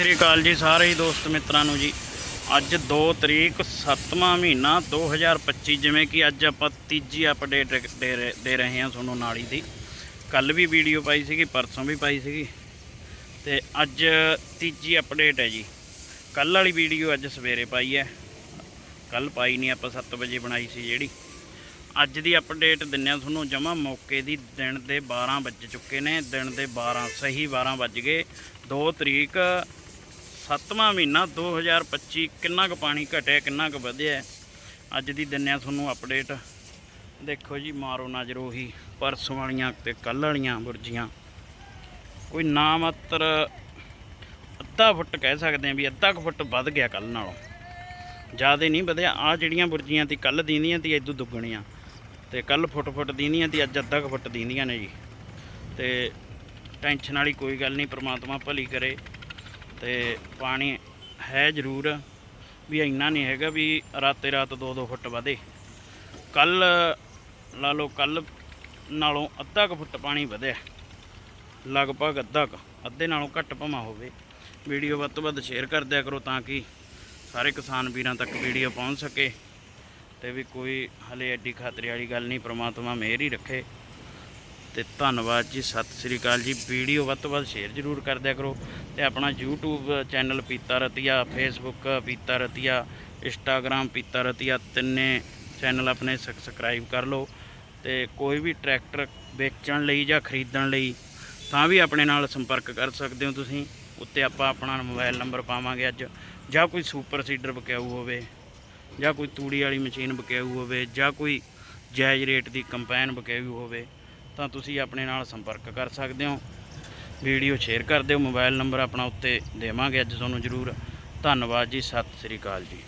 ਸ੍ਰੀ ਅਕਾਲ ਜੀ ਸਾਰੇ ਹੀ ਦੋਸਤ ਮਿੱਤਰਾਂ ਨੂੰ ਜੀ। ਅੱਜ 2 ਤਰੀਕ 7ਵਾਂ ਮਹੀਨਾ 2025 ਜਿਵੇਂ ਕਿ ਅੱਜ ਆਪਾਂ ਤੀਜੀ ਅਪਡੇਟ ਦੇ ਰਹੇ- ਦੇ ਰਹੇ ਹਾਂ ਤੁਹਾਨੂੰ ਨਾਲੀ ਦੀ। ਕੱਲ ਵੀ ਵੀਡੀਓ ਪਾਈ ਸੀਗੀ, ਪਰਸੋਂ ਵੀ ਪਾਈ ਸੀਗੀ। ਤੇ ਅੱਜ ਤੀਜੀ ਅਪਡੇਟ ਹੈ ਜੀ। ਕੱਲ ਵਾਲੀ ਵੀਡੀਓ ਅੱਜ ਸਵੇਰੇ ਪਾਈ ਹੈ। ਕੱਲ ਪਾਈ ਨਹੀਂ, ਆਪਾਂ 7 ਵਜੇ ਬਣਾਈ ਸੀ ਜਿਹੜੀ। ਅੱਜ ਦੀ ਅਪਡੇਟ ਦਿੰਨੇ ਆ ਤੁਹਾਨੂੰ ਜਮਾ ਮੌਕੇ ਦੀ, ਦਿਨ ਦੇ 12 ਵੱਜ ਚੁੱਕੇ ਨੇ। ਦਿਨ ਦੇ 12 ਸਹੀ 12 ਵੱਜ ਗਏ। 2 ਤਰੀਕ ਸੱਤਵਾਂ ਮਹੀਨਾ 2025 ਕਿੰਨਾ ਕੁ ਪਾਣੀ ਘਟਿਆ, ਕਿੰਨਾ ਕੁ ਵਧਿਆ। ਅੱਜ ਦੀ ਦਿੰਨੇ ਆ ਤੁਹਾਨੂੰ ਅਪਡੇਟ ਦੇਖੋ ਜੀ, ਮਾਰੋ ਨਜ਼ਰ ਉਹੀ ਪਰਸੋਂ ਵਾਲੀਆਂ ਤੇ ਕੱਲ੍ਹ ਵਾਲੀਆਂ ਬੁਰਜੀਆਂ। ਕੋਈ ਨਾ ਮਾਤਰ ਅੱਧਾ ਫੁੱਟ ਕਹਿ ਸਕਦੇ ਆ ਵੀ ਅੱਧਾ ਕੁ ਫੁੱਟ ਵੱਧ ਗਿਆ ਕੱਲ ਨਾਲੋਂ। ਜ਼ਿਆਦਾ ਨਹੀਂ ਵਧਿਆ। ਆ ਜਿਹੜੀਆਂ ਬੁਰਜੀਆਂ ਤੀ ਕੱਲ ਦੀਂਦੀਆਂ ਤੀ ਇਦੋਂ ਦੁੱਗਣੀਆਂ। ਤੇ ਕੱਲ ਫੁੱਟ ਫੁੱਟ ਦੀਂਦੀਆਂ ਤੀ, ਅੱਜ ਅੱਧਾ ਕੁ ਫੁੱਟ ਦੀਂਦੀਆਂ ਨੇ ਜੀ। ਤੇ ਟੈਨਸ਼ਨ ਵਾਲੀ ਕੋਈ ਗੱਲ ਨਹੀਂ, ਪ੍ਰਮਾਤਮਾ ਭਲੀ ਕਰੇ। ਤੇ ਪਾਣੀ ਹੈ ਜ਼ਰੂਰ ਵੀ ਇੰਨਾ ਨਹੀਂ ਹੈਗਾ ਵੀ ਰਾਤੇ ਰਾਤ 2-2 ਫੁੱਟ ਵਧੇ। ਕੱਲ ਲਾ ਲਓ ਕੱਲ ਨਾਲੋਂ ਅੱਧਾ ਕੁ ਫੁੱਟ ਪਾਣੀ ਵਧਿਆ। ਲਗਭਗ ਅੱਧਾ ਕੁ, ਅੱਧੇ ਨਾਲੋਂ ਘੱਟ ਭਾਵੇਂ ਹੋਵੇ। ਵੀਡੀਓ ਵੱਧ ਤੋਂ ਵੱਧ ਸ਼ੇਅਰ ਕਰ ਦਿਆ ਕਰੋ ਤਾਂ ਕਿ ਸਾਰੇ ਕਿਸਾਨ ਵੀਰਾਂ ਤੱਕ ਵੀਡੀਓ ਪਹੁੰਚ ਸਕੇ। ਤੇ ਵੀ ਕੋਈ ਹਲੇ ਐਡੀ ਖਤਰੇ ਵਾਲੀ ਗੱਲ ਨਹੀਂ, ਪ੍ਰਮਾਤਮਾ ਮਿਹਰ ਹੀ ਰੱਖੇ। ਤੇ ਧੰਨਵਾਦ ਜੀ, ਸਤਿ ਸ੍ਰੀ ਅਕਾਲ ਜੀ। ਵੀਡੀਓ ਵੱਧ ਤੋਂ ਵੱਧ ਸ਼ੇਅਰ ਜ਼ਰੂਰ ਕਰ ਦਿਆ ਕਰੋ ਤੇ ਆਪਣਾ YouTube ਚੈਨਲ ਪੀਤਾ ਰਤੀਆ, Facebook ਪੀਤਾ ਰਤੀਆ, Instagram ਪੀਤਾ ਰਤੀਆ, ਤਿੰਨੇ ਚੈਨਲ ਆਪਣੇ ਸਬਸਕ੍ਰਾਈਬ ਕਰ ਲਓ ਤੇ ਕੋਈ ਵੀ ਟਰੈਕਟਰ ਵੇਚਣ ਲਈ ਜਾਂ ਖਰੀਦਣ ਲਈ ਤਾਂ ਵੀ ਆਪਣੇ ਨਾਲ ਸੰਪਰਕ ਕਰ ਸਕਦੇ ਹੋ ਤੁਸੀਂ। ਉੱਤੇ ਆਪਾਂ ਆਪਣਾ ਮੋਬਾਈਲ ਨੰਬਰ ਪਾਵਾਂਗੇ ਅੱਜ। ਜਾਂ ਕੋਈ ਸੁਪਰ ਸੀਡਰ ਬਕਾਊ ਹੋਵੇ, ਜਾਂ ਕੋਈ ਤੂੜੀ ਵਾਲੀ ਮਸ਼ੀਨ ਬਕਾਊ ਹੋਵੇ, ਜਾਂ ਕੋਈ ਜਾਇਜ਼ ਰੇਟ ਦੀ ਕੰਪੈਨ ਬਕਾਊ ਹੋਵੇ ਤਾਂ ਤੁਸੀਂ ਆਪਣੇ ਨਾਲ ਸੰਪਰਕ ਕਰ ਸਕਦੇ ਹੋ। ਵੀਡੀਓ ਸ਼ੇਅਰ ਕਰ ਦਿਓ। ਮੋਬਾਈਲ ਨੰਬਰ ਆਪਣਾ ਉੱਤੇ ਦੇਵਾਂਗੇ। ਅੱਜ ਤੁਹਾਨੂੰ ਜ਼ਰੂਰ ਧੰਨਵਾਦ ਜੀ। ਸਤਿ ਸ੍ਰੀ ਅਕਾਲ ਜੀ।